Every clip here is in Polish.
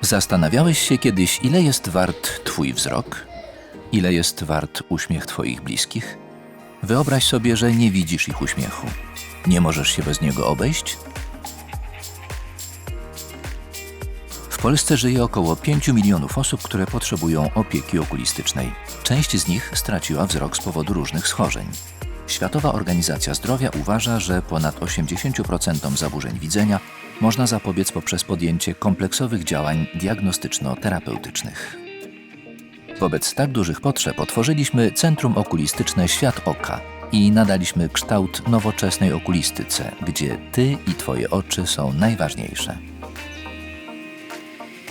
Zastanawiałeś się kiedyś, ile jest wart Twój wzrok? Ile jest wart uśmiech Twoich bliskich? Wyobraź sobie, że nie widzisz ich uśmiechu. Nie możesz się bez niego obejść? W Polsce żyje około 5 milionów osób, które potrzebują opieki okulistycznej. Część z nich straciła wzrok z powodu różnych schorzeń. Światowa Organizacja Zdrowia uważa, że ponad 80% zaburzeń widzenia można zapobiec poprzez podjęcie kompleksowych działań diagnostyczno-terapeutycznych. Wobec tak dużych potrzeb otworzyliśmy Centrum Okulistyczne Świat Oka i nadaliśmy kształt nowoczesnej okulistyce, gdzie Ty i Twoje oczy są najważniejsze.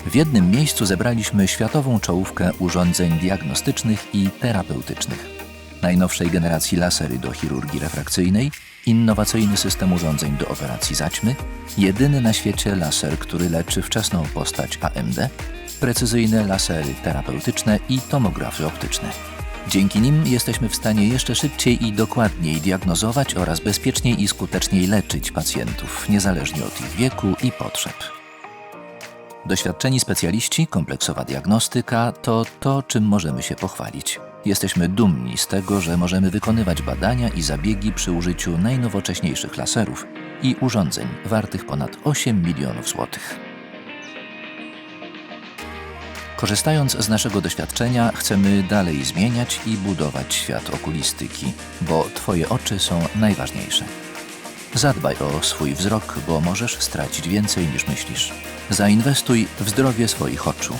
W jednym miejscu zebraliśmy światową czołówkę urządzeń diagnostycznych i terapeutycznych. Najnowszej generacji lasery do chirurgii refrakcyjnej, innowacyjny system urządzeń do operacji zaćmy, jedyny na świecie laser, który leczy wczesną postać AMD, precyzyjne lasery terapeutyczne i tomografy optyczne. Dzięki nim jesteśmy w stanie jeszcze szybciej i dokładniej diagnozować oraz bezpieczniej i skuteczniej leczyć pacjentów, niezależnie od ich wieku i potrzeb. Doświadczeni specjaliści, kompleksowa diagnostyka to to, czym możemy się pochwalić. Jesteśmy dumni z tego, że możemy wykonywać badania i zabiegi przy użyciu najnowocześniejszych laserów i urządzeń wartych ponad 8 milionów złotych. Korzystając z naszego doświadczenia, chcemy dalej zmieniać i budować świat okulistyki, bo Twoje oczy są najważniejsze. Zadbaj o swój wzrok, bo możesz stracić więcej niż myślisz. Zainwestuj w zdrowie swoich oczu.